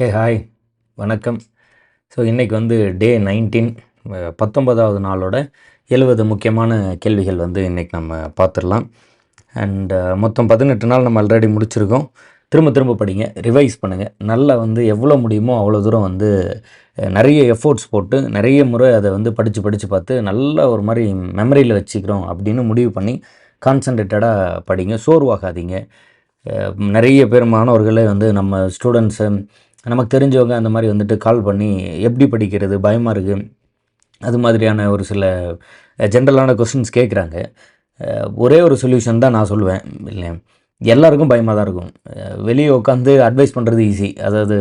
Hey hi வணக்கம். So இன்றைக்கி வந்து டே நைன்டீன் பத்தொன்பதாவது நாளோட எழுபது முக்கியமான கேள்விகள் வந்து இன்றைக்கி நம்ம பார்த்துடலாம் அண்ட் மொத்தம் பதினெட்டு நாள் நம்ம ஆல்ரெடி முடிச்சிருக்கோம். திரும்ப திரும்ப படிங்க. ரிவைஸ் பண்ணுங்கள் நல்லா வந்து எவ்வளோ முடியுமோ அவ்வளோ தூரம் வந்து நிறைய எஃபோர்ட்ஸ் போட்டு நிறைய முறை அதை வந்து படித்து படித்து பார்த்து நல்ல ஒரு மாதிரி மெமரியில் வச்சுக்கிறோம் அப்படின்னு முடிவு பண்ணி கான்சன்ட்ரேட்டடாக படிங்க. சோர்வாகாதீங்க. நிறைய பேர் மாணவர்களே வந்து நம்ம ஸ்டூடெண்ட்ஸு நமக்கு தெரிஞ்சவங்க அந்த மாதிரி வந்துட்டு கால் பண்ணி எப்படி படிக்கிறது பயமாக இருக்குது அது மாதிரியான ஒரு சில ஜென்ரலான கொஸ்டின்ஸ் கேட்குறாங்க ஒரே ஒரு சொல்யூஷன் தான் நான் சொல்லுவேன் இல்லை எல்லாருக்கும் பயமாக தான் இருக்கும். வெளியே உட்காந்து அட்வைஸ் பண்ணுறது ஈஸி அதாவது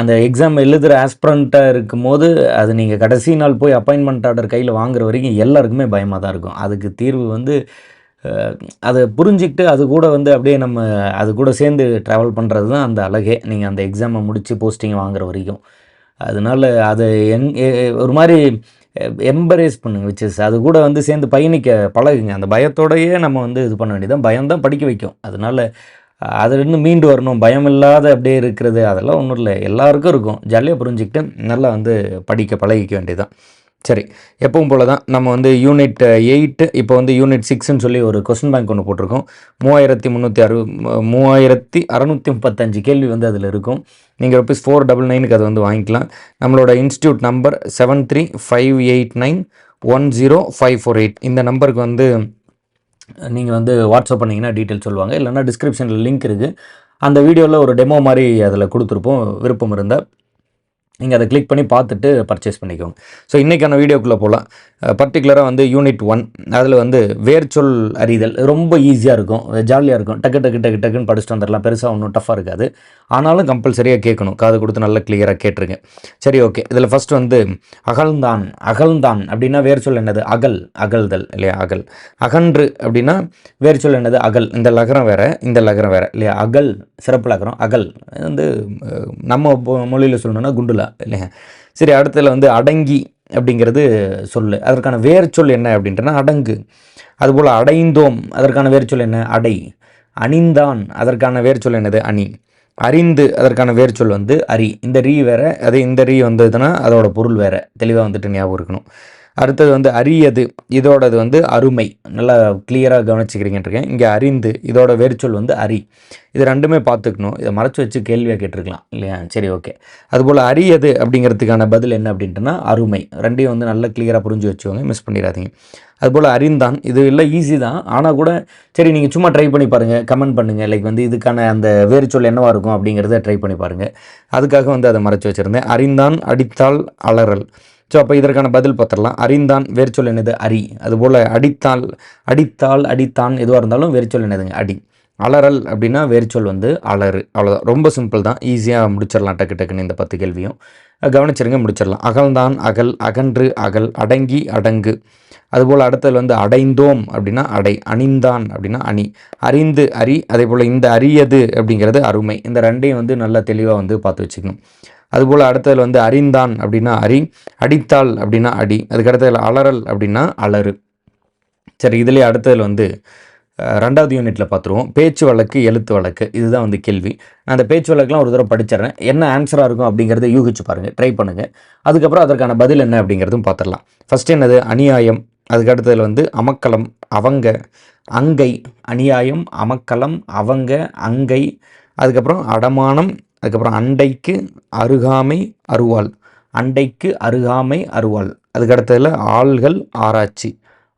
அந்த எக்ஸாம் எழுதுகிற ஆஸ்பிரண்ட்டாக இருக்கும்போது அது நீங்கள் கடைசி நாள் போய் அப்பாயின்மெண்ட் ஆர்டர் கையில் வாங்குற வரைக்கும் எல்லாருக்குமே பயமாக தான் இருக்கும். அதுக்கு தீர்வு வந்து அதை புரிஞ்சிக்கிட்டு அது கூட வந்து அப்படியே நம்ம அது கூட சேர்ந்து ட்ராவல் பண்ணுறது தான் அந்த அழகே. நீங்கள் அந்த எக்ஸாமை முடித்து போஸ்டிங் வாங்குற வரைக்கும். அதனால அதை என் ஒரு மாதிரி எம்பரேஸ் பண்ணுங்க விச்சஸ் அது கூட வந்து சேர்ந்து பயணிக்க பழகுங்க. அந்த பயத்தோடயே நம்ம வந்து இது பண்ண வேண்டியதான் பயம் தான் படிக்க வைக்கும். அதனால அஹ், அதிலிருந்து மீண்டு வரணும். பயம் இல்லாத அப்படியே இருக்கிறது அதெல்லாம் ஒன்றும் இல்லை. எல்லாருக்கும் இருக்கும். ஜாலியாக புரிஞ்சுக்கிட்டு நல்லா வந்து படிக்க பழகிக்க வேண்டியதான் சரி எப்பவும் போல தான் நம்ம வந்து யூனிட் எயிட்டு இப்போ வந்து யூனிட் சிக்ஸ்னு சொல்லி ஒரு கொஸ்டின் பேங்க் ஒன்று போட்டிருக்கோம். மூவாயிரத்தி முந்நூற்றி அறு மூவாயிரத்தி அறநூற்றி முப்பத்தஞ்சு கேள்வி வந்து அதில் இருக்கும். நீங்கள் ருபீஸ் ஃபோர் டபுள் நைனுக்கு அதை வந்து வாங்கிக்கலாம். நம்மளோட institute number seven three five eight nine one zero five four eight இந்த நம்பருக்கு வந்து நீங்கள் வந்து வாட்ஸ்அப் பண்ணிங்கன்னா டீட்டெயில் சொல்லுவாங்க. இல்லைன்னா டிஸ்கிரிப்ஷனில் லிங்க் இருக்குது அந்த வீடியோவில் ஒரு டெமோ மாதிரி அதில் கொடுத்துருப்போம். விருப்பம் இருந்தால் நீங்கள் அதை கிளிக் பண்ணி பார்த்துட்டு பர்ச்சேஸ் பண்ணிக்கோங்க. ஸோ இன்றைக்கான வீடியோக்குள்ளே போகலாம் பர்டிகுலராக வந்து யூனிட் ஒன் அதில் வந்து வேர்ச்சொல் அறிதல். ரொம்ப ஈஸியாக இருக்கும். ஜாலியாக இருக்கும். டக்கு டக்கு டக்கு டக்குன்னு படிச்சுட்டு வந்துடலாம். பெருசாக ஒன்றும் டஃப்பாக இருக்காது. ஆனாலும் கம்பல்சரியாக கேட்கணும். காது கொடுத்து நல்லா கிளியராக கேட்டுருங்க. சரி ஓகே இதில் ஃபஸ்ட் வந்து அகழ்ந்தான் அகழ்ந்தான் அப்படின்னா வேர்ச்சொல் என்னது? அகல் அகழ்தல் இல்லையா? அகல். அகன்று அப்படின்னா வேர்ச்சொல் என்னது? அகல். இந்த லகரம் வேறு இந்த லகரம் வேறு இல்லையா? அகல் சிறப்பு லகரம். அகல். வந்து நம்ம மொழியில் சொல்லணும்னா குண்டுலா. இல்லையா சரி அடுத்ததில் வந்து அடங்கி அப்படிங்கிறது சொல்லு. அதற்கான வேர்ச்சொல் என்ன அப்படின்றனா அடங்கு. அதுபோல் அடைந்தோம் அதற்கான வேர்ச்சொல் என்ன? அடை. அணிந்தான் அதற்கான வேர்ச்சொல் என்னது? அணி. அறிந்து அதற்கான வேர்ச்சொல் வந்து அரி. இந்த ரீ வேறு அது இந்த ரீ வந்ததுன்னா அதோட பொருள் வேறு. தெளிவாக வந்துட்டு ஞாபகம் இருக்கணும். அடுத்தது வந்து அரியது இதோடது வந்து அருமை. நல்லா கிளியராக கவனிச்சுக்கிறீங்கன்றிருக்கேன். இங்கே அறிந்து இதோட வேர்ச்சொல் வந்து அரி. இது ரெண்டுமே பார்த்துக்கணும். இதை மறைச்சி வச்சு கேள்வியாக கேட்டிருக்கலாம். இல்லையா? சரி ஓகே. அதுபோல் அரியது அப்படிங்கிறதுக்கான பதில் என்ன அப்படின்ட்டுனா அருமை. ரெண்டையும் வந்து நல்லா கிளியராக புரிஞ்சு வச்சுக்கோங்க. மிஸ் பண்ணிடாதீங்க. அதுபோல் அறிந்தான் இது இல்லை ஈஸி தான். ஆனால் கூட சரி நீங்கள் சும்மா ட்ரை பண்ணி பாருங்கள் கமெண்ட் பண்ணுங்கள் லைக் வந்து இதுக்கான அந்த வேர்ச்சொல் என்னவாக இருக்கும் அப்படிங்கிறத ட்ரை பண்ணி பாருங்கள் அதுக்காக வந்து அதை மறைச்சி வச்சுருந்தேன். அறிந்தான் அடித்தால் அலறல். ஸோ அப்போ இதற்கான பதில் பார்த்துடலாம். அறிந்தான் வேர்ச்சொல் என்னது அரி. அதுபோல் அடித்தால் அடித்தால் அடித்தான் எதுவாக இருந்தாலும் வேர்ச்சொல் என்னதுங்க அடி. அலறல் அப்படின்னா வேர்ச்சொல் வந்து அலறு. அவ்வளோதான் ரொம்ப சிம்பிள் தான். ஈஸியாக முடிச்சிடலாம் டக்கு டக்குன்னு இந்த பத்து கேள்வியும். கவனிச்சிருங்க முடிச்சிடலாம். அகல்தான் அகல் அகன்று அகல் அடங்கி அடங்கு. அதுபோல் அடுத்தது வந்து அடைந்தோம் அப்படின்னா அடை அணிந்தான் அப்படின்னா அணி. அறிந்து அறி அதே போல் இந்த அரியது அப்படிங்கிறது அருமை. இந்த ரெண்டையும் வந்து நல்லா தெளிவாக வந்து பார்த்து வச்சுக்கணும். அதுபோல் அடுத்ததில் வந்து அறிந்தான் அப்படின்னா அரி அடித்தாள் அப்படின்னா அடி அதுக்கு அடுத்ததில் அலறல் அப்படின்னா அலறு. சரி இதுலேயே அடுத்ததில் வந்து ரெண்டாவது யூனிட்டில் பார்த்துருவோம். பேச்சு வழக்கு எழுத்து வழக்கு இதுதான் வந்து கேள்வி. நான் அந்த பேச்சு வழக்குலாம் ஒரு தடவை படிச்சிடுறேன். என்ன ஆன்சராக இருக்கும் அப்படிங்கிறத யூகிச்சு பாருங்கள் ட்ரை பண்ணுங்கள் அதுக்கப்புறம் அதற்கான பதில் என்ன அப்படிங்கிறதும் பார்த்துடலாம். ஃபஸ்ட் என்னது? அநியாயம். அதுக்கு வந்து அமக்கலம் அவங்க அங்கை. அநியாயம் அமக்கலம் அவங்க அங்கை. அதுக்கப்புறம் அடமானம் அதுக்கப்புறம் அண்டைக்கு அருகாமை அருவாள். அண்டைக்கு அருகாமை அருவாள். அதுக்கு அடுத்ததுல ஆள்கள் ஆராய்ச்சி.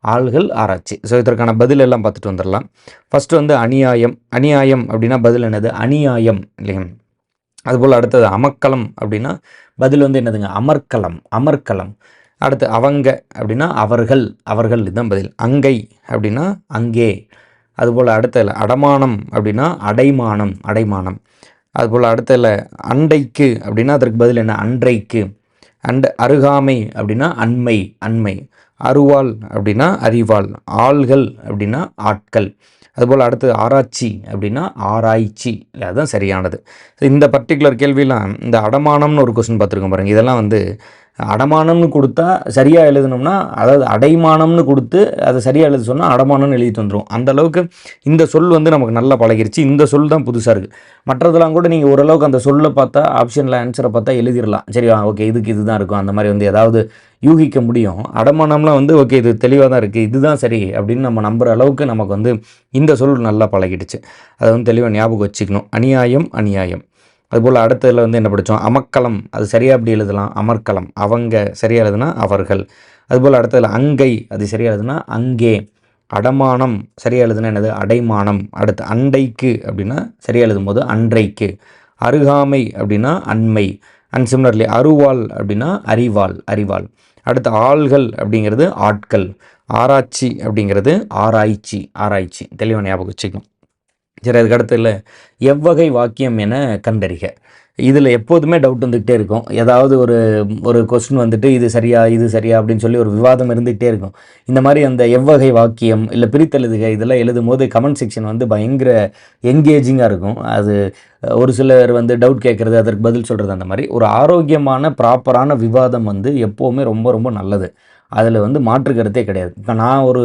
ஆள்கள் ஆராய்ச்சி. ஸோ இதற்கான பதில் எல்லாம் பார்த்துட்டு வந்துடலாம். ஃபஸ்ட்டு வந்து அநியாயம். அநியாயம் அப்படின்னா பதில் என்னது? அநியாயம். இல்லையா? அதுபோல் அடுத்தது அமக்கலம் அப்படின்னா பதில் வந்து என்னதுங்க? அமர்க்கலம் அமர்க்கலம் அடுத்து அவங்க அப்படின்னா அவர்கள். அவர்கள் இதுதான் பதில். அங்கை அப்படின்னா அங்கே. அதுபோல் அடுத்ததுல அடமானம் அப்படின்னா அடைமானம். அடைமானம். அதுபோல் அடுத்ததுல அண்டைக்கு அப்படின்னா அதற்கு பதில் என்ன? அன்றைக்கு. அண்ட அருகாமை அப்படின்னா அண்மை அண்மை. அருவாள் அப்படின்னா அறிவாள். ஆள்கள் அப்படின்னா ஆட்கள். அதுபோல் அடுத்து ஆராய்ச்சி அப்படின்னா ஆராய்ச்சி. அதுதான் சரியானது. இந்த பர்டிகுலர் கேள்வியெலாம் இந்த அடமானம்னு ஒரு கொஸ்டின் பார்த்துருக்கோம் பாருங்கள் இதெல்லாம் வந்து அடமானம்னு கொடுத்தா சரியாக எழுதணும்னா அதாவது அடைமானம்னு கொடுத்து அதை சரியாக எழுத சொன்னால் அடமானம்னு எழுதி தந்துடும் அந்த அளவுக்கு இந்த சொல் வந்து நமக்கு நல்லா பழகிருச்சு. இந்த சொல் தான் புதுசாக இருக்குது மற்றதெல்லாம் கூட நீங்கள் ஓரளவுக்கு அந்த சொல்லை பார்த்தா ஆப்ஷனில் ஆன்சரை பார்த்தா எழுதிடலாம் சரி ஓகே இதுக்கு இதுதான் இருக்கும். அந்த மாதிரி வந்து ஏதாவது யூகிக்க முடியும். அடமானம்லாம் வந்து ஓகே இது தெளிவாக தான் இருக்குது இதுதான் சரி அப்படின்னு நம்ம நம்புகிற அளவுக்கு நமக்கு வந்து இந்த சொல் நல்லா பழகிடுச்சு. அதை வந்து தெளிவாக ஞாபகம் வச்சுக்கணும். அநியாயம் அநியாயம். அதுபோல் அடுத்ததில் வந்து என்ன படித்தோம்? அமக்கலம். அது சரியாக அப்படி எழுதலாம்? அமர்க்கலம். அவங்க சரியாக எழுதுனா அவர்கள். அதுபோல் அடுத்ததில் அங்கை. அது சரியாக எழுதுனா அங்கே. அடமானம் சரியாக எழுதுனா என்னது? அடைமானம். அடுத்து அண்டைக்கு அப்படின்னா சரியாக எழுதும் போது அன்றைக்கு. அருகாமை அப்படின்னா அண்மை. அண்ட் சிம்லர்லி அருவாள் அப்படின்னா அறிவாள். அறிவாள். அடுத்து ஆள்கள் அப்படிங்கிறது ஆட்கள். ஆராய்ச்சி அப்படிங்கிறது ஆராய்ச்சி. ஆராய்ச்சி. தெளிவாக ஞாபகம் வச்சுக்கணும். சரி அதுக்கு அடுத்து இல்லை. எவ்வகை வாக்கியம் என கண்டறிக. இதில் எப்போதுமே டவுட் வந்துக்கிட்டே இருக்கும். ஏதாவது ஒரு ஒரு கொஸ்டின் வந்துட்டு இது சரியா இது சரியா அப்படின்னு சொல்லி ஒரு விவாதம் இருந்துகிட்டே இருக்கும். இந்த மாதிரி அந்த எவ்வகை வாக்கியம் இல்லை பிரித்தெழுதுக இதெல்லாம் எழுதும் போது கமெண்ட் செக்ஷன் வந்து பயங்கர என்கேஜிங்காக இருக்கும். அது ஒரு சிலர் வந்து டவுட் கேட்குறது அதற்கு பதில் சொல்கிறது அந்த மாதிரி. ஒரு ஆரோக்கியமான ப்ராப்பரான விவாதம் வந்து எப்போவுமே ரொம்ப ரொம்ப நல்லது. அதில் வந்து மாற்று கருத்தே கிடையாது. இப்போ நான் ஒரு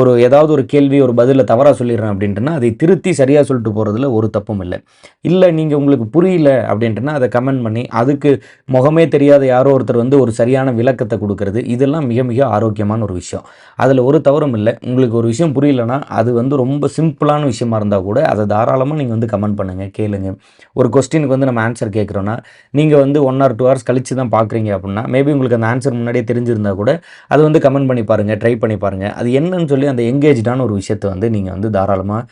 ஒரு ஏதாவது ஒரு கேள்வி ஒரு பதிலை தவறாக சொல்லிடுறேன் அப்படின்ட்டுனா அதை திருத்தி சரியாக சொல்லிட்டு போகிறதுல ஒரு தப்பும் இல்லை. இல்லை நீங்கள் உங்களுக்கு புரியல அப்படின்ட்டுனா அதை கமெண்ட் பண்ணி அதுக்கு முகமே தெரியாத யாரோ ஒருத்தர் வந்து ஒரு சரியான விளக்கத்தை கொடுக்கறது இதெல்லாம் மிக மிக ஆரோக்கியமான ஒரு விஷயம். அதில் ஒரு தவறும் இல்லை. உங்களுக்கு ஒரு விஷயம் புரியலன்னா அது வந்து ரொம்ப சிம்பிளான விஷயமா இருந்தால் கூட அதை தாராளமாக நீங்கள் வந்து கமெண்ட் பண்ணுங்கள் கேளுங்க. ஒரு கொஸ்டினுக்கு வந்து நம்ம ஆன்சர் கேட்குறோன்னா நீங்கள் வந்து ஒன் ஆர் டூ ஹவர்ஸ் கழித்து தான் பார்க்குறீங்க அப்படின்னா மேபி உங்களுக்கு அந்த ஆன்சர் முன்னாடியே தெரிஞ்சிருந்தால் கூட அது வந்து கமெண்ட் பண்ணி பாருங்கள் ட்ரை பண்ணி பாருங்கள் அது என்னன்னு சொல்லி அந்த எங்கேஜான ஒரு விஷயத்தை வந்து நீங்கள் வந்து தாராளமாக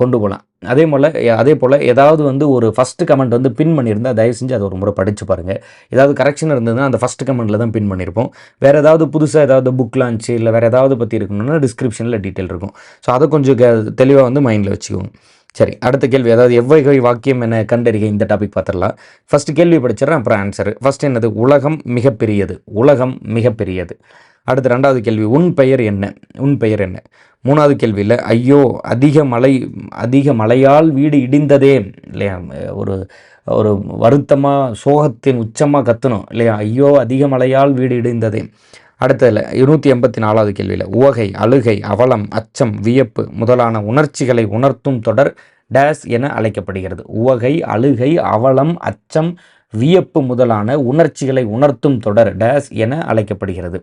கொண்டு போகலாம் அதே போல் அதே போல் ஏதாவது வந்து ஒரு ஃபஸ்ட்டு கமெண்ட் வந்து பின் பண்ணியிருந்தால் தயவு செஞ்சு அதை ஒரு முறை படித்து பாருங்கள் ஏதாவது கரெக்ஷன் இருந்ததுன்னா அந்த ஃபஸ்ட்டு கமெண்ட்டில் தான் பின் பண்ணியிருப்போம். வேறு ஏதாவது புதுசாக ஏதாவது புக் லான்ச்சு இல்லை வேறு ஏதாவது பற்றி இருக்கணும்னா டிஸ்கிரிப்ஷனில் டீட்டெயில் இருக்கும். ஸோ அதை கொஞ்சம் தெளிவாக வந்து மைண்டில் வச்சுக்கோங்க. சரி அடுத்த கேள்வி அதாவது எவ்வகை வாக்கியம் என கண்டறிக இந்த டாபிக் பார்த்துடலாம். ஃபஸ்ட்டு கேள்வி படிச்சிடறேன் அப்புறம் ஆன்சர் ஃபஸ்ட் என்னது? உலகம் மிகப்பெரியது. உலகம் மிகப்பெரியது. அடுத்து ரெண்டாவது கேள்வி உன் பெயர் என்ன? உன் பெயர் என்ன? மூணாவது கேள்வியில் ஐயோ அதிக மழை அதிக மழையால் வீடு இடிந்ததே இல்லையா? ஒரு ஒரு வருத்தமாக சோகத்தின் உச்சமாக கத்தணும் இல்லையா? ஐயோ அதிக மழையால் வீடு இடிந்ததே. அடுத்ததில் இருநூற்றி எண்பத்தி நாலாவது கேள்வியில் உவகை அழுகை அவலம் அச்சம் வியப்பு முதலான உணர்ச்சிகளை உணர்த்தும் தொடர் டேஸ் என அழைக்கப்படுகிறது. உவகை அழுகை அவலம் அச்சம் வியப்பு முதலான உணர்ச்சிகளை உணர்த்தும் தொடர் டேஸ் என அழைக்கப்படுகிறது.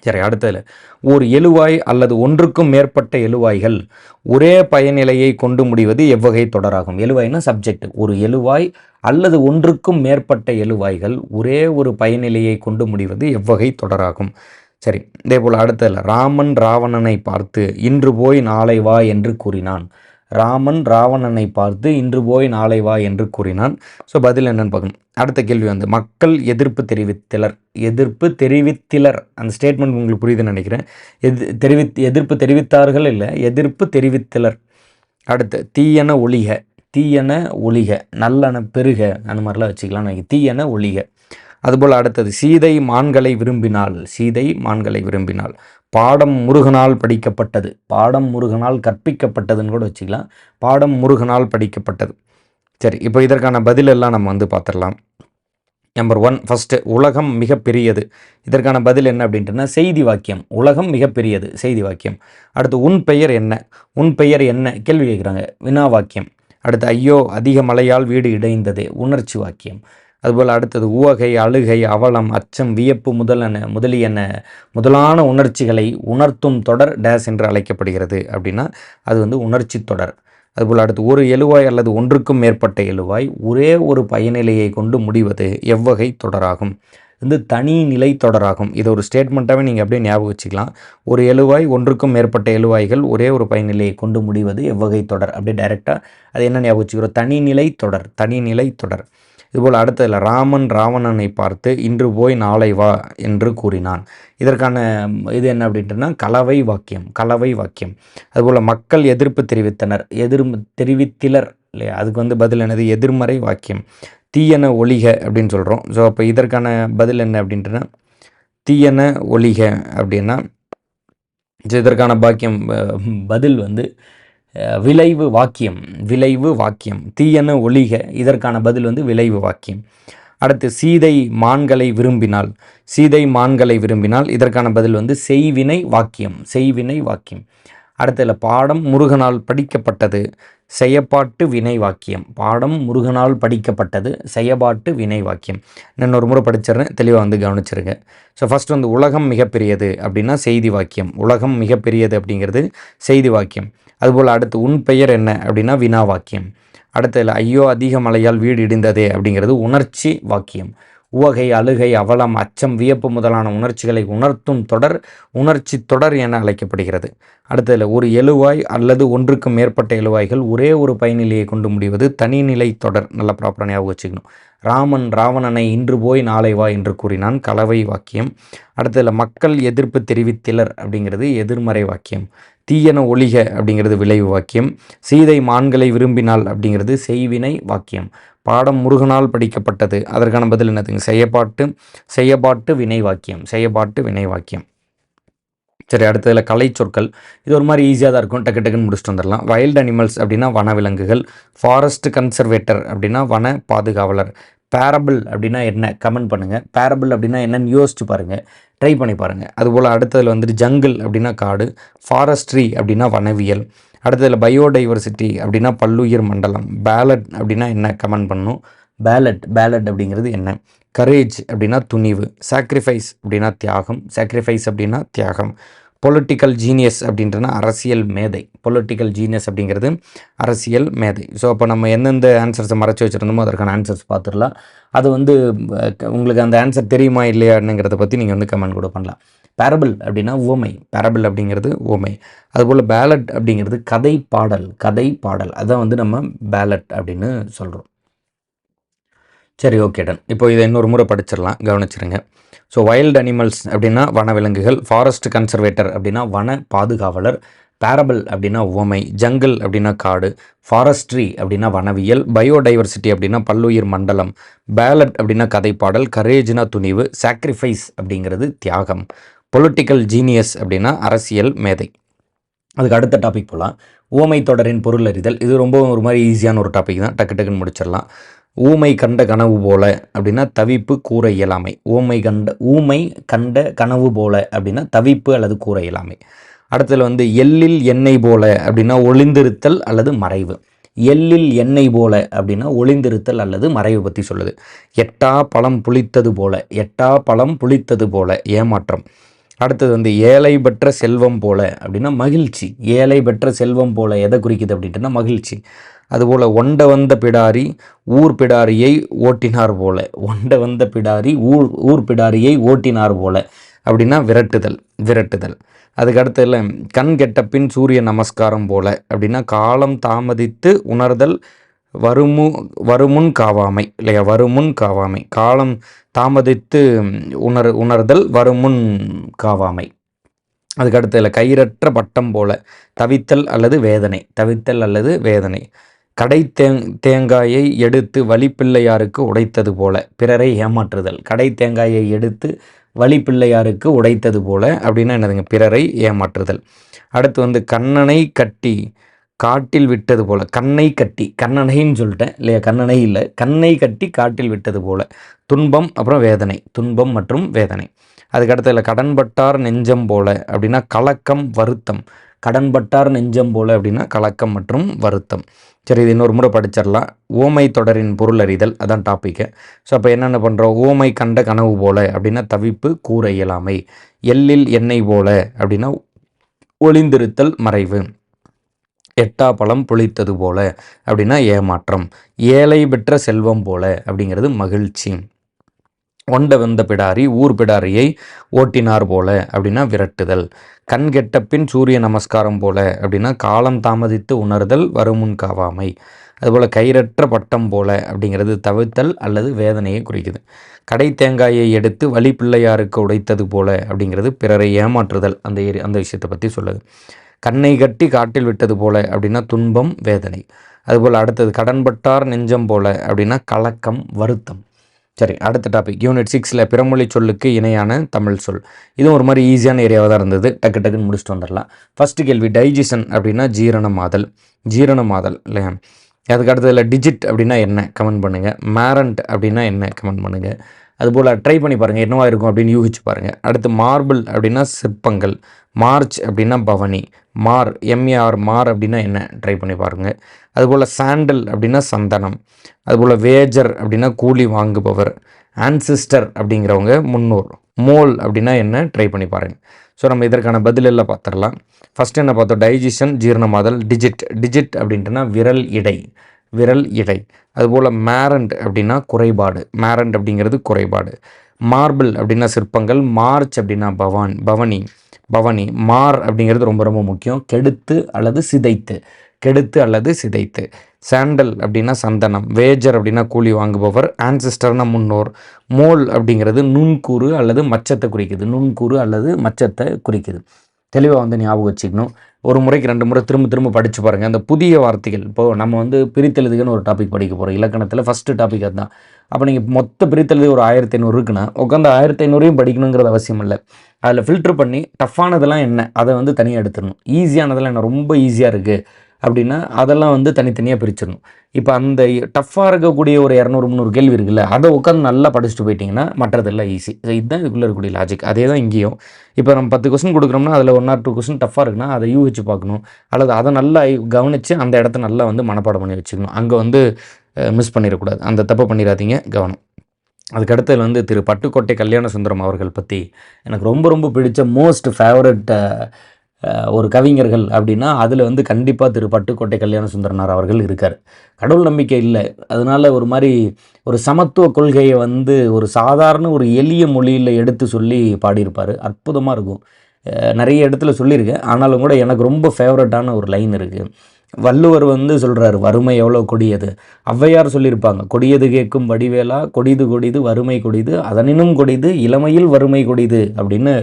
சரி அடுத்ததில். ஒரு எழுவாய் அல்லது ஒன்றுக்கும் மேற்பட்ட எழுவாய்கள் ஒரே பயனிலையை கொண்டு முடிவது எவ்வகை தொடராகும்? எழுவாய்னா சப்ஜெக்ட் ஒரு எழுவாய் அல்லது ஒன்றுக்கும் மேற்பட்ட எழுவாய்கள் ஒரே ஒரு பயனிலையை கொண்டு முடிவது எவ்வகை தொடராகும்? சரி இதே போல் அடுத்ததில். ராமன் ராவணனை பார்த்து இன்று போய் நாளை வா என்று கூறினான். ராமன் ராவணனை பார்த்து இன்று போய் நாளை வா என்று கூறினான். ஸோ பதில் என்னன்னு பார்க்கணும். அடுத்த கேள்வி வந்து மக்கள் எதிர்ப்பு தெரிவித்தலர் எதிர்ப்பு தெரிவித்திலர். அந்த ஸ்டேட்மெண்ட் உங்களுக்கு புரியுதுன்னு நினைக்கிறேன். எது தெரிவி எதிர்ப்பு தெரிவித்தார்கள் இல்லை எதிர்ப்பு தெரிவித்திலர். அடுத்து தீயன ஒளிக தீயன ஒளிக நல்லன பெருக அந்த மாதிரிலாம் வச்சுக்கலாம் நினைக்கிறேன். தீயன ஒளிக அதுபோல் அடுத்தது சீதை மான்களை விரும்பினாள் சீதை மான்களை விரும்பினாள் பாடம் முருகனால் படிக்கப்பட்டது. பாடம் முருகனால் கற்பிக்கப்பட்டதுன்னு கூட வச்சுக்கலாம். பாடம் முருகனால் படிக்கப்பட்டது. சரி இப்போ இதற்கான பதிலெல்லாம் நம்ம வந்து பார்த்துடலாம். நம்பர் ஒன் ஃபஸ்ட்டு உலகம் மிகப்பெரியது. இதற்கான பதில் என்ன அப்படின்ட்டுனா செய்தி வாக்கியம். உலகம் மிகப்பெரியது செய்தி வாக்கியம். அடுத்து உன் பெயர் என்ன? உன் பெயர் என்ன? கேள்வி கேட்குறாங்க. வினா வாக்கியம் அடுத்து ஐயோ அதிக மழையால் வீடு இடைந்ததே. உணர்ச்சி வாக்கியம். அதுபோல் அடுத்தது உவகை அழுகை அவலம் அச்சம் வியப்பு முதலென முதலியன முதலான உணர்ச்சிகளை உணர்த்தும் தொடர் டேஸ் என்று அழைக்கப்படுகிறது. அப்படின்னா அது வந்து உணர்ச்சி தொடர். அதுபோல் அடுத்து ஒரு எழுவாய் அல்லது ஒன்றுக்கும் மேற்பட்ட எழுவாய் ஒரே ஒரு பயனிலையை கொண்டு முடிவது எவ்வகை தொடராகும். வந்து தனி நிலை தொடராகும். இது ஒரு ஸ்டேட்மெண்ட்டாகவே நீங்கள் அப்படியே ஞாபகம் வச்சுக்கலாம். ஒரு எழுவாய் ஒன்றுக்கும் மேற்பட்ட எழுவாய்கள் ஒரே ஒரு பயனிலையை கொண்டு முடிவது எவ்வகை தொடர். அப்படியே டைரெக்டாக அது என்ன ஞாபகம் வச்சுக்கிறோம்? தனிநிலை தொடர் தனிநிலை தொடர். இதுபோல் அடுத்ததில் ராமன் ராவணனை பார்த்து இன்று போய் நாளை வா என்று கூறினான். இதற்கான இது என்ன அப்படின்ட்டுனா கலவை வாக்கியம் கலவை வாக்கியம். அதுபோல் மக்கள் எதிர்ப்பு தெரிவித்தனர். எதிர் தெரிவித்திலர் இல்லையா? அதுக்கு வந்து பதில் என்னது? எதிர்மறை வாக்கியம். தீயன ஒளிக அப்படின்னு சொல்கிறோம் ஸோ அப்போ இதற்கான பதில் என்ன அப்படின்ட்டுனா தீயன ஒளிக அப்படின்னா இதற்கான பாக்கியம் பதில் வந்து விளைவு வாக்கியம் விளைவு வாக்கியம் தீயன ஒளிக இதற்கான பதில் வந்து விளைவு வாக்கியம். அடுத்து சீதை மான்களை விரும்பினால் சீதை மான்களை விரும்பினால் இதற்கான பதில் வந்து செய்வினை வாக்கியம் செய்வினை வாக்கியம். அடுத்ததில் பாடம் முருகனால் படிக்கப்பட்டது செயப்பாட்டு வினை வாக்கியம். பாடம் முருகனால் படிக்கப்பட்டது செயப்பாட்டு வினை வாக்கியம். நான் ஒரு முறை படிச்சிடுறேன் தெளிவாக வந்து கவனிச்சிருங்க. ஸோ ஃபஸ்ட் வந்து உலகம் மிகப்பெரியது அப்படின்னா செய்தி வாக்கியம். உலகம் மிகப்பெரியது அப்படிங்கிறது செய்தி வாக்கியம். அதுபோல் அடுத்து உன் பெயர் என்ன? அப்படின்னா வினா வாக்கியம் அடுத்ததில் ஐயோ அதிக மழையால் வீடு இடிந்ததே அப்படிங்கிறது உணர்ச்சி வாக்கியம். உவகை அழுகை அவலம் அச்சம் வியப்பு முதலான உணர்ச்சிகளை உணர்த்தும் தொடர் உணர்ச்சி தொடர் என அழைக்கப்படுகிறது. அடுத்ததில் ஒரு எழுவாய் அல்லது ஒன்றுக்கும் மேற்பட்ட எழுவாய்கள் ஒரே ஒரு பயனிலையை கொண்டு முடிவது தனிநிலை தொடர் நல்ல ப்ராப்பராக ஞாபகம் வச்சுக்கணும். ராமன் ராவணனை இன்று போய் நாளை வா என்று கூறினான் கலவை வாக்கியம். அடுத்ததில் மக்கள் எதிர்ப்பு தெரிவித்திலர் அப்படிங்கிறது எதிர்மறை வாக்கியம். தீயன ஒளிக அப்படிங்கிறது விளைவு வாக்கியம். சீதை மான்களை விரும்பினாள் அப்படிங்கிறது செய்வினை வாக்கியம். பாடம் முருகனால் படிக்கப்பட்டது. அதற்கான பதில் என்னதுங்க? செய்யப்பாட்டு செய்யப்பாட்டு வினை வாக்கியம். செய்யப்பாட்டு வினை வாக்கியம். சரி அடுத்ததில் கலை சொற்கள். இது ஒரு மாதிரி ஈஸியாக தான் இருக்கும். டக்கு டக்குன்னு முடிச்சுட்டு வந்துடலாம். வைல்ட் அனிமல்ஸ் அப்படின்னா வனவிலங்குகள். ஃபாரஸ்ட் கன்சர்வேட்டர் அப்படின்னா வன பாதுகாவலர். பேரபிள் அப்படின்னா என்ன? கமெண்ட் பண்ணுங்கள் பேரபிள் அப்படின்னா என்னன்னு யோசிச்சு பாருங்கள் ட்ரை பண்ணி பாருங்கள் அதுபோல் அடுத்ததில் வந்துட்டு ஜங்கிள் அப்படின்னா காடு ஃபாரஸ்ட்ரி அப்படின்னா வனவியல் அடுத்ததில் பயோடைவர்சிட்டி அப்படின்னா பல்லுயிர் மண்டலம் பேலட் அப்படின்னா என்ன? கமெண்ட் பண்ணணும் பேலட் பேலட் அப்படிங்கிறது என்ன? கரேஜ் அப்படின்னா துணிவு சாக்ரிஃபைஸ் அப்படின்னா தியாகம் சாக்ரிஃபைஸ் அப்படின்னா தியாகம். பொலிட்டிக்கல் ஜீனியஸ் அப்படின்றனா அரசியல் மேதை. பொலிட்டிக்கல் ஜீனியஸ் அப்படிங்கிறது அரசியல் மேதை. ஸோ அப்போ நம்ம எந்தெந்த ஆன்சர்ஸை மறைச்சி வச்சுருந்தோமோ அதற்கான ஆன்சர்ஸ் பார்த்துடலாம். அது வந்து க- உங்களுக்கு அந்த ஆன்சர் தெரியுமா இல்லையானுங்கிறத பற்றி நீங்கள் வந்து கமெண்ட் கூட பண்ணலாம். பேரபிள் அப்படின்னா ஓமை பேரபிள் அப்படிங்கிறது ஓமை அதுபோல் பேலட் அப்படிங்கிறது கதை பாடல். கதை பாடல். அதான் வந்து நம்ம பேலட் அப்படின்னு சொல்கிறோம் சரி ஓகே டன் இப்போ இதை இன்னொரு முறை படிச்சிடலாம். கவனிச்சிருங்க. ஸோ வைல்ட் அனிமல்ஸ் அப்படின்னா வனவிலங்குகள் ஃபாரஸ்ட் கன்சர்வேட்டர் அப்படின்னா வன பாதுகாவலர் பேரபிள் அப்படின்னா உவமை ஜங்கிள் அப்படின்னா காடு ஃபாரஸ்ட்ரி அப்படின்னா வனவியல் பயோடைவர்சிட்டி அப்படின்னா பல்லுயிர் மண்டலம் பேலட் அப்படின்னா கதைப்பாடல் கரேஜ்னா துணிவு சாக்ரிஃபைஸ் அப்படிங்கிறது தியாகம் பொலிட்டிக்கல் ஜீனியஸ் அப்படின்னா அரசியல் மேதை. அதுக்கு அடுத்த டாபிக் போகலாம் உவமை தொடரின் பொருள் அறிதல் இது ரொம்ப ஒரு மாதிரி ஈஸியான ஒரு டாபிக் தான். டக்கு டக்குன்னு முடிச்சிடலாம். ஊமை கண்ட கனவு போல அப்படின்னா தவிப்பு கூற இயலாமை. ஊமை கண்ட ஊமை கண்ட கனவு போல அப்படின்னா தவிப்பு அல்லது கூற இயலாமை. அடுத்தது வந்து எள்ளில் எண்ணெய் போல அப்படின்னா ஒளிந்திருத்தல் அல்லது மறைவு. எள்ளில் எண்ணெய் போல அப்படின்னா ஒளிந்திருத்தல் அல்லது மறைவு பற்றி சொல்லுது. எட்டா பழம் புளித்தது போல எட்டா பழம் புளித்தது போல ஏமாற்றம். அடுத்தது வந்து ஏழை பெற்ற செல்வம் போல அப்படின்னா மகிழ்ச்சி. ஏழை பெற்ற செல்வம் போல எதை குறிக்குது அப்படின்ட்டுனா மகிழ்ச்சி. அதுபோல் ஒண்ட வந்த பிடாரி ஊர் பிடாரியை ஓட்டினார் போல. ஒண்ட வந்த பிடாரி ஊர் ஊர் பிடாரியை ஓட்டினார் போல. அப்படின்னா விரட்டுதல் விரட்டுதல். அதுக்கு அடுத்ததுல கண் கெட்ட பின் சூரிய நமஸ்காரம் போல. அப்படின்னா காலம் தாமதித்து உணர்தல் வருமு வருமுன் காவாமை இல்லையா? வருமுன் காவாமை. காலம் தாமதித்து உணர் உணர்தல் வருமுன் காவாமை. அதுக்கு இல்லை கயிறற்ற பட்டம் போல தவித்தல் அல்லது வேதனை. தவித்தல் அல்லது வேதனை. கடை தேங் தேங்காயை எடுத்து வழிப்பிள்ளையாருக்கு உடைத்தது போல பிறரை ஏமாற்றுதல். கடை தேங்காயை எடுத்து வழிப்பிள்ளையாருக்கு உடைத்தது போல அப்படின்னா என்னதுங்க? பிறரை ஏமாற்றுதல். அடுத்து வந்து கண்ணனை கட்டி காட்டில் விட்டது போல. கண்ணை கட்டி. கண்ணனைன்னு சொல்லிட்டேன் இல்லையா? கண்ணனை இல்லை. கண்ணை கட்டி காட்டில் விட்டது போல. துன்பம் அப்புறம் வேதனை. துன்பம் மற்றும் வேதனை. அதுக்கடுத்து இல்லை. கடன்பட்டார் நெஞ்சம் போல அப்படின்னா கலக்கம் வருத்தம். கடன்பட்டார் நெஞ்சம் போல அப்படின்னா கலக்கம் மற்றும் வருத்தம். சரி இது இன்னொரு முறை படிச்சிடலாம். ஓமை தொடரின் பொருள் அறிதல். அதான் டாப்பிக்கு ஸோ அப்போ என்னென்ன பண்ணுறோம் ஓமை கண்ட கனவு போல அப்படின்னா தவிப்பு கூற இயலாமை. எள்ளில் எண்ணெய் போல அப்படின்னா ஒளிந்திருத்தல் மறைவு. எட்டா பழம் புளித்தது போல அப்படின்னா ஏமாற்றம் ஏழை பெற்ற செல்வம் போல அப்படிங்கிறது மகிழ்ச்சி. ஒண்ட வந்த பிடாரி ஊர் பிடாரியை ஓட்டினார் போல அப்படின்னா விரட்டுதல். கண் கெட்ட பின் சூரிய நமஸ்காரம் போல அப்படின்னா காலம் தாமதித்து உணர்தல் வருமுன் காவாமை. அதுபோல் கயிறற்ற பட்டம் போல அப்படிங்கிறது தவிர்த்தல் அல்லது வேதனையை குறிக்குது. கடை தேங்காயை எடுத்து வழி பிள்ளையாருக்கு உடைத்தது போல அப்படிங்கிறது பிறரை ஏமாற்றுதல் அந்த ஏரி அந்த விஷயத்தை பற்றி சொல்லுது. கண்ணை கட்டி காட்டில் விட்டது போல அப்படின்னா துன்பம் வேதனை. அதுபோல் அடுத்தது கடன்பட்டார் நெஞ்சம் போல அப்படின்னா கலக்கம் வருத்தம். சரி அடுத்த டாபிக் யூனிட் சிக்ஸில் பிறமொழி சொல்லுக்கு இணையான தமிழ் சொல். இதுவும் ஒரு மாதிரி ஈஸியான ஏரியாவாக தான் இருந்தது. டக்கு டக்குன்னு முடிச்சுட்டு வந்துடலாம். ஃபஸ்ட்டு கேள்வி டைஜிஷன் அப்படின்னா ஜீரணமாதல் ஜீரணமாதல் இல்லையா? அதுக்கு அடுத்ததில் டிஜிட் அப்படின்னா என்ன? கமெண்ட் பண்ணுங்கள் மேரண்ட் அப்படின்னா என்ன? கமெண்ட் பண்ணுங்கள் அதுபோல் ட்ரை பண்ணி பாருங்கள் என்னவாக இருக்கும் அப்படின்னு யூகிச்சு பாருங்கள் அடுத்து மார்பிள் அப்படின்னா சிற்பங்கள் மார்ச் அப்படின்னா பவனி மார் எம்ஏஆர் மார் அப்படின்னா என்ன? ட்ரை பண்ணி பாருங்கள் அதுபோல் சாண்டல் அப்படின்னா சந்தனம் அதுபோல் வேஜர் அப்படின்னா கூலி வாங்குபவர் ஆன்சிஸ்டர் அப்படிங்கிறவங்க முன்னூர் மோல் அப்படின்னா என்ன? ட்ரை பண்ணி பாருங்கள் ஸோ நம்ம இதற்கான பதிலெல்லாம் பார்த்துடலாம். ஃபஸ்ட் என்ன பார்த்தோம்? டைஜஷன் ஜீரணமாதல் டிஜிட் டிஜிட் அப்படின்ட்டுனா விரல் இடை. விரல் இடை அதுபோல் மேரண்ட் அப்படின்னா குறைபாடு. மேரண்ட் அப்படிங்கிறது குறைபாடு. மார்பிள் அப்படின்னா சிற்பங்கள். மார்ச் அப்படின்னா பவான் பவனி பவனி. மார் அப்படிங்கிறது ரொம்ப ரொம்ப முக்கியம். கெடுத்து அல்லது சிதைத்து. கெடுத்து அல்லது சிதைத்து. சாண்டல் அப்படின்னா சந்தனம். வேஜர் அப்படின்னா கூலி வாங்குபவர். ஆன்சிஸ்டர்னா முன்னோர். மோல் அப்படிங்கிறது நுண்கூறு அல்லது மச்சத்தை குறிக்குது. நுண்கூறு அல்லது மச்சத்தை குறிக்குது. தெளிவாக வந்து ஞாபகம் வச்சுக்கணும். ஒரு முறைக்கு ரெண்டு முறை திரும்ப திரும்ப படித்து பாருங்கள் அந்த புதிய வார்த்தைகள் இப்போது நம்ம வந்து பிரித்தெழுதுகன்னு ஒரு டாபிக் படிக்க போகிறோம் இலக்கணத்தில் ஃபஸ்ட்டு டாபிக் அதுதான். அப்போ நீங்கள் மொத்த பிரித்தெழுது ஒரு ஆயிரத்தி ஐநூறு இருக்குன்னா உட்காந்து ஆயிரத்தி ஐநூறையும் படிக்கணுங்கிறது அவசியம் இல்லை. அதில் ஃபில்ட்ரு பண்ணி டஃப்பானதெல்லாம் என்ன? அதை வந்து தனியாக எடுத்துடணும். ஈஸியானதெல்லாம் என்ன? ரொம்ப ஈஸியாக இருக்குது அப்படின்னா அதெல்லாம் வந்து தனித்தனியாக பிரிச்சிடணும். இப்போ அந்த டஃப்பாக இருக்கக்கூடிய ஒரு இரநூறு முந்நூறு கேள்வி இருக்குல்ல அதை உட்காந்து நல்லா படிச்சுட்டு போயிட்டீங்கன்னா மற்றதெல்லாம் ஈஸி ஸோ இதுதான் இதுக்குள்ளே இருக்கக்கூடிய லாஜிக் அதே தான் இங்கேயும். இப்போ நம்ம பத்து கொஸ்டின் கொடுக்குறோம்னா அதில் ஒன் ஆர் டூ கொஸ்டின் டஃப்பாக இருக்குன்னா அதை யூகிச்சு பார்க்கணும். அல்லது அதை நல்லா கவனித்து அந்த இடத்த நல்லா வந்து மனப்பாடம் பண்ணி வச்சுக்கணும். அங்கே வந்து மிஸ் பண்ணிடக்கூடாது. அந்த தப்பை பண்ணிடாதீங்க கவனம். அதுக்கடுத்தது வந்து திரு பட்டுக்கோட்டை கல்யாண சுந்தரம் அவர்கள் பற்றி எனக்கு ரொம்ப ரொம்ப பிடிச்ச மோஸ்ட் ஃபேவரட் ஒரு கவிஞர்கள் அப்படின்னா அதில் வந்து கண்டிப்பாக திரு பட்டுக்கோட்டை கல்யாண சுந்தரனார் அவர்கள் இருக்கார். கடவுள் நம்பிக்கை இல்லை. அதனால் ஒரு மாதிரி ஒரு சமத்துவ கொள்கையை வந்து ஒரு சாதாரண ஒரு எளிய மொழியில் எடுத்து சொல்லி பாடியிருப்பார். அற்புதமாக இருக்கும். நிறைய இடத்துல சொல்லியிருக்கேன். ஆனாலும் கூட எனக்கு ரொம்ப ஃபேவரட்டான ஒரு லைன் இருக்குது வள்ளுவர் வந்து சொல்கிறார் வறுமை எவ்வளோ கொடியது? ஔவையார் சொல்லியிருப்பாங்க கொடியது கேட்கும் வடிவேலா கொடிது கொடிது வறுமை கொடிது அதனினும் கொடிது இளமையில் வறுமை கொடிது அப்படின்னு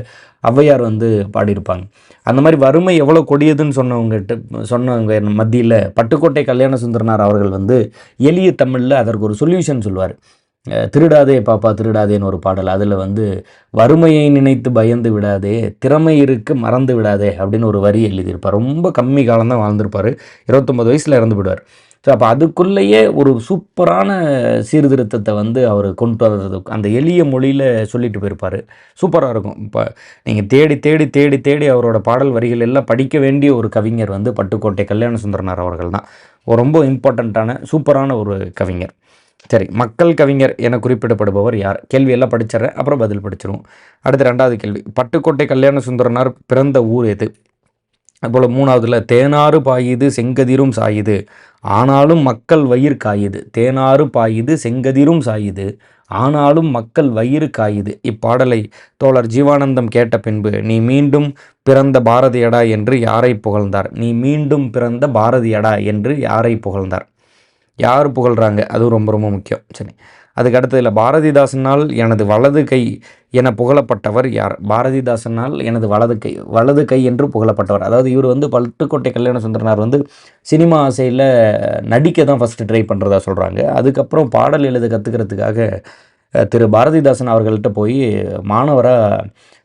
ஔவையார் வந்து பாடியிருப்பாங்க. அந்த மாதிரி வறுமை எவ்வளோ கொடியதுன்னு சொன்னவங்ககிட்ட சொன்னவங்க மத்தியில் பட்டுக்கோட்டை கல்யாண சுந்தரனார் அவர்கள் வந்து எளிய தமிழில் அதற்கு ஒரு சொல்யூஷன் சொல்லுவார் திருடாதே பாப்பா திருடாதேன்னு ஒரு பாடல். அதில் வந்து வறுமையை நினைத்து பயந்து விடாதே திறமை இருக்கு மறந்து விடாதே அப்படின்னு ஒரு வரி எழுதியிருப்பார். ரொம்ப கம்மி காலம் தான் வாழ்ந்திருப்பார். இருபத்தொம்பது வயசில் இறந்து விடுவார் ஸோ அப்போ அதுக்குள்ளேயே ஒரு சூப்பரான சீர்திருத்தத்தை வந்து அவர் கொண்டு வர்றது. அந்த எளிய மொழியில் சொல்லிட்டு போயிருப்பார். சூப்பராக இருக்கும். இப்போ நீங்கள் தேடி தேடி தேடி தேடி அவரோட பாடல் வரிகள் எல்லாம் படிக்க வேண்டிய ஒரு கவிஞர் வந்து பட்டுக்கோட்டை கல்யாண சுந்தரனார் அவர்கள் தான். ரொம்ப இம்பார்ட்டண்ட்டான சூப்பரான ஒரு கவிஞர். சரி மக்கள் கவிஞர் என குறிப்பிடப்படுபவர் யார்? கேள்வி எல்லாம் படிச்சிடறேன். அப்புறம் பதில் படிச்சிருவோம். அடுத்து ரெண்டாவது கேள்வி. பட்டுக்கோட்டை கல்யாண சுந்தரனார் பிறந்த ஊர் எது? அதுபோல் மூணாவதுல தேனாறு பாயுது செங்கதிரும் சாயுது. ஆனாலும் மக்கள் வயிறு காயுது. தேனாறு பாயுது செங்கதிரும் சாயுது. ஆனாலும் மக்கள் வயிறு காயுது. இப்பாடலை தோழர் ஜீவானந்தம் கேட்ட பின்பு நீ மீண்டும் பிறந்த பாரதியடா என்று யாரை புகழ்ந்தார்? நீ மீண்டும் பிறந்த பாரதியடா என்று யாரை புகழ்ந்தார்? யார் புகழ்கிறாங்க அதுவும் ரொம்ப ரொம்ப முக்கியம். சரி. அதுக்கடுத்ததில் பாரதிதாசனால் எனது வலது கை என புகழப்பட்டவர் யார்? பாரதிதாசனால் எனது வலது கை வலது கை என்று புகழப்பட்டவர். அதாவது இவர் வந்து பட்டுக்கோட்டை கல்யாண சுந்தரனார் வந்து சினிமா ஆசையில் நடிக்க தான் ஃபஸ்ட்டு ட்ரை பண்ணுறதா சொல்கிறாங்க அதுக்கப்புறம் பாடல் எழுத கற்றுக்கிறதுக்காக திரு பாரதிதாசன் அவர்கள்ட்ட போய் மாணவராக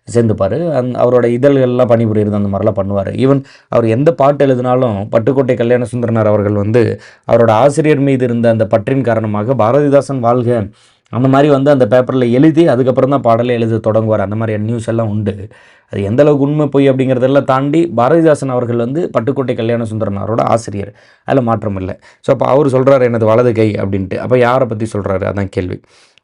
சேர்ந்துப்பார் அந் அவரோட இதழ்கள்லாம் பணிபுரியுறது அந்த மாதிரிலாம் பண்ணுவார். ஈவன் அவர் எந்த பாட்டு எழுதினாலும் பட்டுக்கோட்டை கல்யாண சுந்தரனார் அவர்கள் வந்து அவரோட ஆசிரியர் மீது இருந்த அந்த பற்றின் காரணமாக பாரதிதாசன் வாழ்க அந்த மாதிரி வந்து அந்த பேப்பரில் எழுதி அதுக்கப்புறம் தான் பாடலை எழுத தொடங்குவார். அந்த மாதிரி நியூஸ் எல்லாம் உண்டு. அது எந்த அளவுக்கு உண்மை போய் அப்படிங்கிறதெல்லாம் தாண்டி பாரதிதாசன் அவர்கள் வந்து பட்டுக்கோட்டை கல்யாண சுந்தரனாரோட ஆசிரியர். அதில் மாற்றம் இல்லை ஸோ அப்போ அவர் சொல்கிறார் எனது வலது கை அப்படின்ட்டு. அப்போ யாரை பற்றி சொல்கிறாரு அதான் கேள்வி.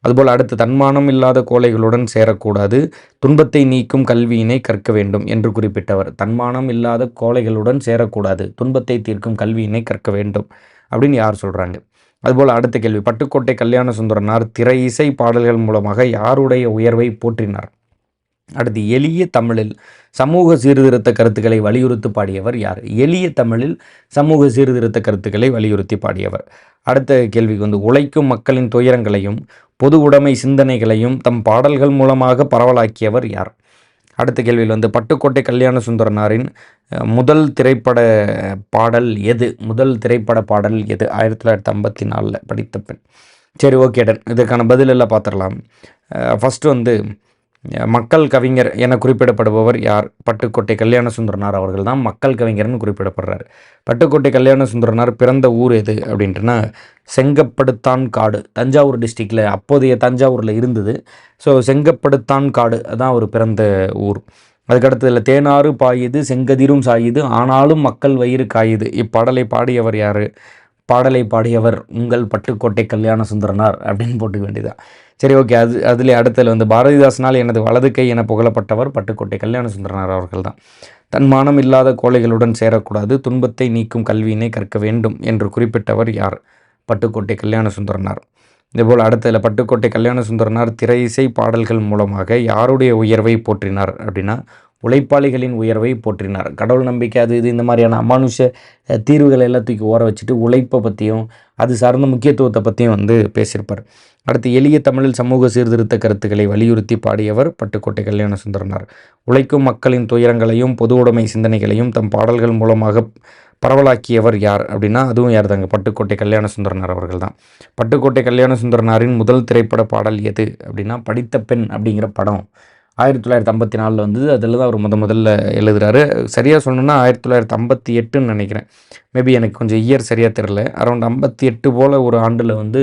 அதுபோல் அடுத்து தன்மானம் இல்லாத கோழைகளுடன் சேரக்கூடாது துன்பத்தை நீக்கும் கல்வியினை கற்க வேண்டும் என்று குறிப்பிட்டவர். தன்மானம் இல்லாத கோழைகளுடன் சேரக்கூடாது துன்பத்தை தீர்க்கும் கல்வியினை கற்க வேண்டும் அப்படின்னு யார் சொல்கிறாங்க அதுபோல் அடுத்த கேள்வி பட்டுக்கோட்டை கல்யாண சுந்தரனார் திரை இசை பாடல்கள் மூலமாக யாருடைய உயர்வை போற்றினார்? அடுத்து எளிய தமிழில் சமூக சீர்திருத்த கருத்துக்களை வலியுறுத்தி பாடியவர் யார்? எளிய தமிழில் சமூக சீர்திருத்த கருத்துக்களை வலியுறுத்தி பாடியவர். அடுத்த கேள்விக்கு வந்து உழைக்கும் மக்களின் துயரங்களையும் பொது உடைமை சிந்தனைகளையும் தம் பாடல்கள் மூலமாக பரவலாக்கியவர் யார்? அடுத்த கேள்வியில் வந்து பட்டுக்கோட்டை கல்யாண சுந்தரனாரின் முதல் திரைப்பட பாடல் எது? முதல் திரைப்பட பாடல் எது? ஆயிரத்தி தொள்ளாயிரத்தி ஐம்பத்தி நாலில் படித்த பெண். சரி ஓகே டன். இதுக்கான பதிலெல்லாம் பார்த்துடலாம். ஃபஸ்ட்டு வந்து மக்கள் கவிஞர் என குறிப்பிடப்படுபவர் யார்? பட்டுக்கோட்டை கல்யாண சுந்தரனார் அவர்கள் தான் மக்கள் கவிஞர்னு குறிப்பிடப்படுறார். பட்டுக்கோட்டை கல்யாண சுந்தரனார் பிறந்த ஊர் எது அப்படின்ட்டுனா செங்கப்படுத்தான் காடு. தஞ்சாவூர் டிஸ்ட்ரிக்டில் அப்போதைய தஞ்சாவூரில் இருந்தது. ஸோ செங்கப்படுத்தான் காடு அதான் அவர் பிறந்த ஊர். அதுக்கடுத்ததில் தேனாறு பாயுது செங்கதிரும் சாயுது ஆனாலும் மக்கள் வயிறு காயுது. இப்பாடலை பாடியவர் யார்? பாடலை பாடியவர் உங்கள் பட்டுக்கோட்டை கல்யாண சுந்தரனார் அப்படின்னு போட்டுக்க வேண்டியதான் சரி ஓகே. அது அதில் அடுத்தது வந்து பாரதிதாசனால் எனது வலது கை என புகழப்பட்டவர் பட்டுக்கோட்டை கல்யாண சுந்தரனார் அவர்கள் தான் தன் மானம் இல்லாத கோழைகளுடன் சேரக்கூடாது துன்பத்தை நீக்கும் கல்வியினை கற்க வேண்டும் என்று குறிப்பிட்டவர் யார்? பட்டுக்கோட்டை கல்யாண சுந்தரனார் இதேபோல் அடுத்ததில் பட்டுக்கோட்டை கல்யாண சுந்தரனார் திரை இசை பாடல்கள் மூலமாக யாருடைய உயர்வை போற்றினார் அப்படின்னா உழைப்பாளிகளின் உயர்வை போற்றினார். கடவுள் நம்பிக்கை அது இது இந்த மாதிரியான அமானுஷ தீர்வுகள் எல்லாத்துக்கும் ஓர வச்சுட்டு உழைப்பை பற்றியும் அது சார்ந்த முக்கியத்துவத்தை பற்றியும் வந்து பேசியிருப்பார். அடுத்து எளிய தமிழில் சமூக சீர்திருத்த கருத்துக்களை வலியுறுத்தி பாடியவர் பட்டுக்கோட்டை கல்யாண சுந்தரனார் உழைக்கும் மக்களின் துயரங்களையும் பொது உடைமை சிந்தனைகளையும் தம் பாடல்கள் மூலமாக பரவலாக்கியவர் யார் அப்படின்னா அதுவும் யார் தாங்க? பட்டுக்கோட்டை கல்யாண சுந்தரனார் அவர்கள் தான். பட்டுக்கோட்டை கல்யாண சுந்தரனாரின் முதல் திரைப்பட பாடல் எது அப்படின்னா படித்த பெண் அப்படிங்கிற படம். ஆயிரத்தி தொள்ளாயிரத்தி ஐம்பத்தி நாலில் வந்தது. அதில் தான் அவர் முத முதல்ல எழுதுகிறாரு சரியாக சொல்லணும்னா ஆயிரத்தி தொள்ளாயிரத்தி ஐம்பத்தி எட்டுன்னு நினைக்கிறேன். மேபி எனக்கு கொஞ்சம் இயர் சரியாக தெரில. அரௌண்ட் ஐம்பத்தி எட்டு போல் ஒரு ஆண்டில் வந்து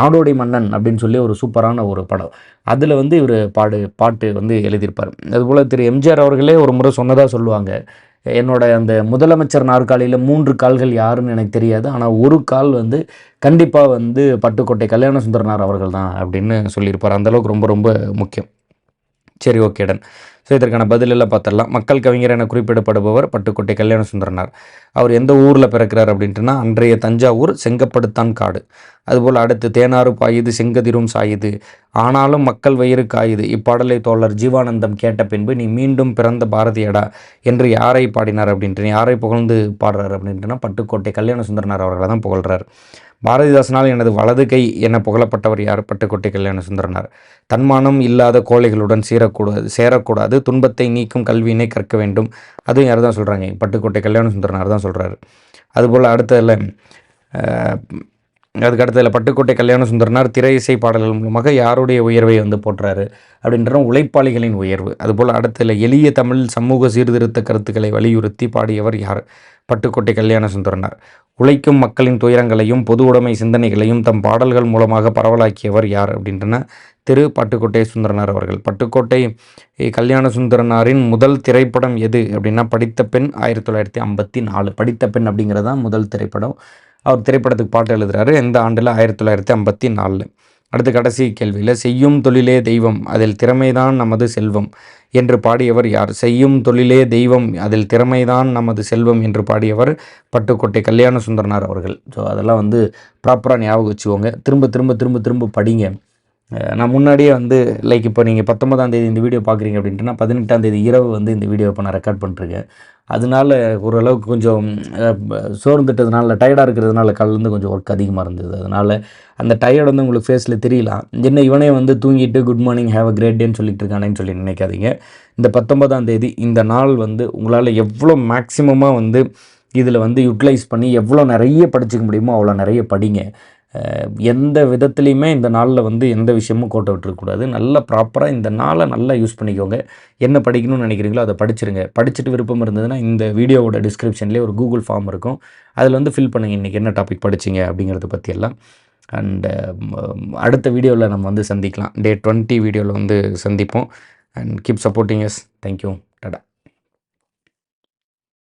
நாடோடி மன்னன் அப்படின்னு சொல்லி ஒரு சூப்பரான ஒரு படம். அதில் வந்து இவர் பாடு பாட்டு வந்து எழுதியிருப்பார். அதுபோல் திரு எம்ஜிஆர் அவர்களே ஒரு முறை சொன்னதாக சொல்லுவாங்க. என்னோட அந்த முதலமைச்சர் நாற்காலியில் மூன்று கால்கள் யாருன்னு எனக்கு தெரியாது. ஆனால் ஒரு கால் வந்து கண்டிப்பாக வந்து பட்டுக்கோட்டை கல்யாண சுந்தரனார் அவர்கள் தான் அப்படின்னு சொல்லியிருப்பார். அந்தளவுக்கு ரொம்ப ரொம்ப முக்கியம். சரி ஓகே டன் ஸோ இதற்கான பதிலெல்லாம் பார்த்துடலாம். மக்கள் கவிஞர் என குறிப்பிடப்படுபவர் பட்டுக்கோட்டை கல்யாண சுந்தரனார் அவர் எந்த ஊரில் பிறக்கிறார் அப்படின்ட்டுனா அன்றைய தஞ்சாவூர் செங்கப்படுத்தான் காடு. அதுபோல் அடுத்து தேனாறு பாயுது செங்கதிரும் சாயுது. ஆனாலும் மக்கள் வயிறு காயுது. இப்பாடலை தோழர் ஜீவானந்தம் கேட்ட பின்பு நீ மீண்டும் பிறந்த பாரதியடா? என்று யாரை பாடினார் அப்படின்ட்டு யாரை புகழ்ந்து பாடுறார் அப்படின்ட்டுனா பட்டுக்கோட்டை கல்யாண சுந்தரனார் அவர்களை தான் புகழ்கிறார் பாரதிதாசனால் எனது வலது கை என புகழப்பட்டவர் யார்? பட்டுக்கோட்டை கல்யாண சுந்தரனார் தன்மானம் இல்லாத கோழைகளுடன் சேரக்கூடாது சேரக்கூடாது. துன்பத்தை நீக்கும் கல்வியினை கற்க வேண்டும். அதுவும் யார் தான் சொல்கிறாங்க பட்டுக்கோட்டை கல்யாண சுந்தரனார் தான் சொல்கிறாரு அதுபோல் அடுத்ததில் அதுக்கு அடுத்ததில் பட்டுக்கோட்டை கல்யாண சுந்தரனார் திரை இசை பாடல்கள் மூலமாக யாருடைய உயர்வை வந்து போட்டுறாரு அப்படின்ற உழைப்பாளிகளின் உயர்வு. அதுபோல் அடுத்ததில் எளிய தமிழ் சமூக சீர்திருத்த கருத்துக்களை வலியுறுத்தி பாடியவர் யார்? பட்டுக்கோட்டை கல்யாண சுந்தரனார். உழைக்கும் மக்களின் துயரங்களையும் பொது உடைமை சிந்தனைகளையும் தம் பாடல்கள் மூலமாக பரவலாக்கியவர் யார் அப்படின்றன திரு பட்டுக்கோட்டை சுந்தரனார் அவர்கள். பட்டுக்கோட்டை கல்யாண சுந்தரனாரின் முதல் திரைப்படம் எது அப்படின்னா படித்த பெண் ஆயிரத்தி தொள்ளாயிரத்தி ஐம்பத்தி நாலு. படித்த பெண் அப்படிங்கிறது தான் முதல் திரைப்படம். அவர் திரைப்படத்துக்கு பாட்டு எழுதுகிறாரு எந்த ஆண்டில் ஆயிரத்தி தொள்ளாயிரத்தி ஐம்பத்தி நாலில். அடுத்து கடைசி கேள்வியில் செய்யும் தொழிலே தெய்வம் அதில் திறமைதான் நமது செல்வம் என்று பாடியவர் யார்? செய்யும் தொழிலே தெய்வம் அதில் திறமைதான் நமது செல்வம் என்று பாடியவர் பட்டுக்கோட்டை கல்யாண சுந்தரனார் அவர்கள். ஸோ அதெல்லாம் வந்து ப்ராப்பராக ஞாபகம் வச்சுக்கோங்க. திரும்ப திரும்ப திரும்ப திரும்ப படிங்க. நான் முன்னாடியே வந்து லைக் இப்போ நீங்கள் பத்தொன்பதாம் தேதி இந்த வீடியோ பார்க்குறீங்க அப்படின்ட்டு நான் பதினெட்டாம் தேதி இரவு வந்து இந்த வீடியோ இப்போ நான் ரெக்கார்ட் பண்ணிருக்கேன் அதனால ஓரளவுக்கு கொஞ்சம் சோர்ந்துட்டதுனால டயர்டாக இருக்கிறதுனால காலிலேருந்து கொஞ்சம் ஒர்க் அதிகமாக இருந்தது. அதனால் அந்த டயர்டு வந்து உங்களுக்கு ஃபேஸில் தெரியலாம் என்ன இவனே வந்து தூங்கிட்டு good morning have a great டேன்னு சொல்லிட்டு இருக்கானேன்னு சொல்லி நினைக்காதீங்க. இந்த பத்தொன்பதாம் தேதி இந்த நாள் வந்து உங்களால் எவ்வளோ மேக்ஸிமமாக வந்து இதில் வந்து யூட்டிலைஸ் பண்ணி எவ்வளோ நிறைய படிச்சுக்க முடியுமோ அவ்வளோ நிறைய படிங்க. எந்த விதத்துலேயுமே இந்த நாளில் வந்து எந்த விஷயமும் கோட்டை விட்டுருக்கக்கூடாது நல்லா ப்ராப்பராக இந்த நாளை நல்லா யூஸ் பண்ணிக்கோங்க. என்ன படிக்கணும்னு நினைக்கிறீங்களோ அதை படிச்சிருங்க. படிச்சுட்டு விருப்பம் இருந்ததுன்னா இந்த வீடியோவோட டிஸ்கிரிப்ஷன்லேயே ஒரு கூகுள் ஃபார்ம் இருக்கும். அதில் வந்து ஃபில் பண்ணுங்கள் இன்றைக்கி என்ன டாபிக் படிச்சிங்க அப்படிங்கிறத பற்றியெல்லாம் அண்டு அடுத்த வீடியோவில் நம்ம வந்து சந்திக்கலாம். டே டுவெண்ட்டி வீடியோவில் வந்து சந்திப்போம். And keep supporting us thank you tata